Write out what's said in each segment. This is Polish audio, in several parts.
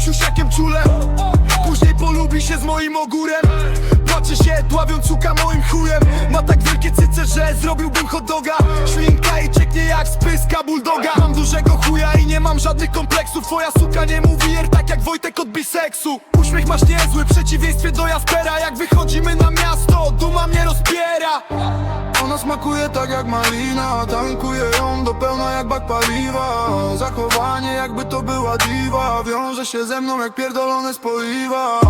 siusiakiem czule. Później polubi się z moim ogórem. Płacze się, dławiąc łuka moim chujem. Ma tak wielkie cyce, że zrobiłbym hot doga. Ślinka i cieknie jak z pyska bulldoga. Mam dużego chuja i nie mam żadnych kompleksów. Twoja suka nie mówi er tak jak Wojtek od biseksu. Uśmiech masz niezły, w przeciwieństwie do Jaspera. Jak wychodzimy na miasto, duma mnie rozpiera Ona smakuje tak jak malina Tankuję ją do pełna jak bak paliwa. Zachowanie jakby to była diwa Wiąże się ze mną jak pierdolone spoiwa.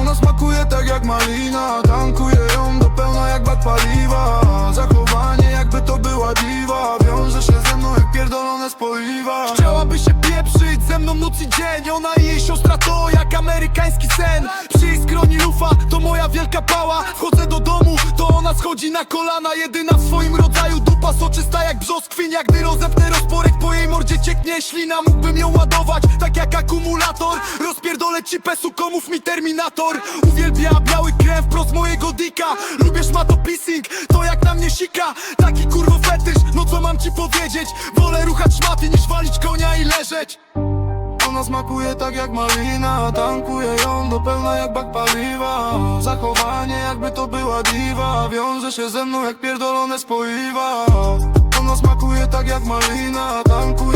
Ona smakuje tak jak malina Tankuję ją do pełna jak bak paliwa. Zachowanie jakby to była diwa Wiąże się ze mną jak pierdolone spoiwa. Chciałaby się pieprzyć ze mną noc i dzień Ona i jej siostra to jak amerykański sen. Przy skroni lufa to moja wielka pała. Wchodzę do domu, to ona schodzi na kolana Jedyna w swoim rodzaju dupa soczysta jak brzoskwinia Gdy rozepnę rozporek po jej mordzie cieknie ślina Mógłbym ją ładować tak jak akumulator. Rozpierdolę ci pesu, komów mi terminator. Uwielbia biały krew prost mojego dika Lubię szmato pissing, to jak na mnie sika. Taki kurwo fetysz, no co mam ci powiedzieć? Wolę ruchać szmaty niż walić konia i leżeć Smakuje tak jak malina Tankuję ją do pełna jak bak paliwa. Zachowanie jakby to była diwa Wiąże się ze mną jak pierdolone spoiwa. Ona smakuje tak jak malina Tankuję